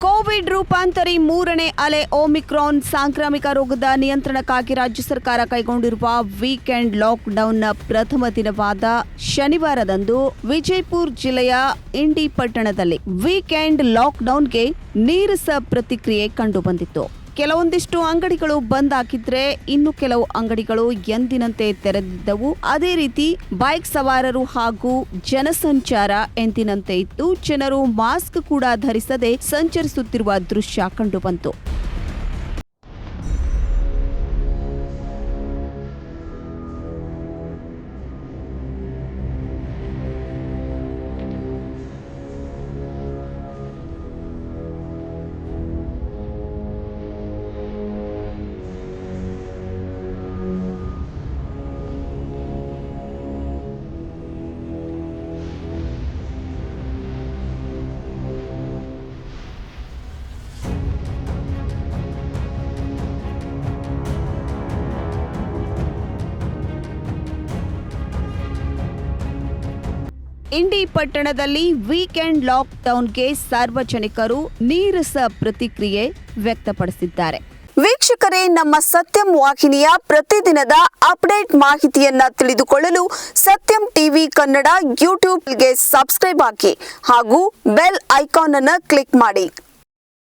Covid ರೂಪಾಂತರಿ ಮೂರನೇ ಅಲೆ Omicron ಸಾಂಕ್ರಾಮಿಕ ರೋಗದ ನಿಯಂತ್ರಣಕ್ಕಾಗಿ ರಾಜ್ಯ ಸರ್ಕಾರ ಕೈಗೊಂಡಿರುವ ವೀಕೆಂಡ್ ಲಾಕ್ಡೌನ್ನ ಪ್ರಥಮ ದಿನವಾದ ಶನಿವಾರದಂದು ವಿಜಯಪುರ ಜಿಲ್ಲೆಯ ಇಂಡಿ ಪಟ್ಟಣದಲ್ಲಿ ವೀಕೆಂಡ್ ಲಾಕ್ಡೌನ್ಗೆ ನೀರಸ ಪ್ರತಿಕ್ರಿಯೆ ಕಂಡುಬಂದಿತ್ತು. ಕೆಲವೊಂದಿಷ್ಟು ಅಂಗಡಿಗಳು ಬಂದ್ ಹಾಕಿದ್ರೆ ಇನ್ನು ಕೆಲವು ಅಂಗಡಿಗಳು ಎಂದಿನಂತೆ ತೆರೆದಿದ್ದವು. ಅದೇ ರೀತಿ ಬೈಕ್ ಸವಾರರು ಹಾಗೂ ಜನಸಂಚಾರ ಎಂದಿನಂತೆ ಇತ್ತು. ಜನರು ಮಾಸ್ಕ್ ಕೂಡ ಧರಿಸದೆ ಸಂಚರಿಸುತ್ತಿರುವ ದೃಶ್ಯ ಕಂಡುಬಂತು ಇಂಡಿ ಪಟ್ಟಣದಲ್ಲಿ ವೀಕೆಂಡ್ ಲಾಕ್ಡೌನ್ಗೆ ಸಾರ್ವಜನಿಕರು ನೀರಸ ಪ್ರತಿಕ್ರಿಯೆ ವ್ಯಕ್ತಪಡಿಸಿದ್ದಾರೆ. ವೀಕ್ಷಕರೇ, ನಮ್ಮ ಸತ್ಯಂ ವಾಹಿನಿಯ ಪ್ರತಿದಿನದ ಅಪ್ಡೇಟ್ ಮಾಹಿತಿಯನ್ನ ತಿಳಿದುಕೊಳ್ಳಲು ಸತ್ಯಂ ಟಿವಿ ಕನ್ನಡ ಯೂಟ್ಯೂಬ್ಗೆ ಸಬ್ಸ್ಕ್ರೈಬ್ ಹಾಕಿ ಹಾಗೂ ಬೆಲ್ ಐಕಾನ್ ಅನ್ನು ಕ್ಲಿಕ್ ಮಾಡಿ.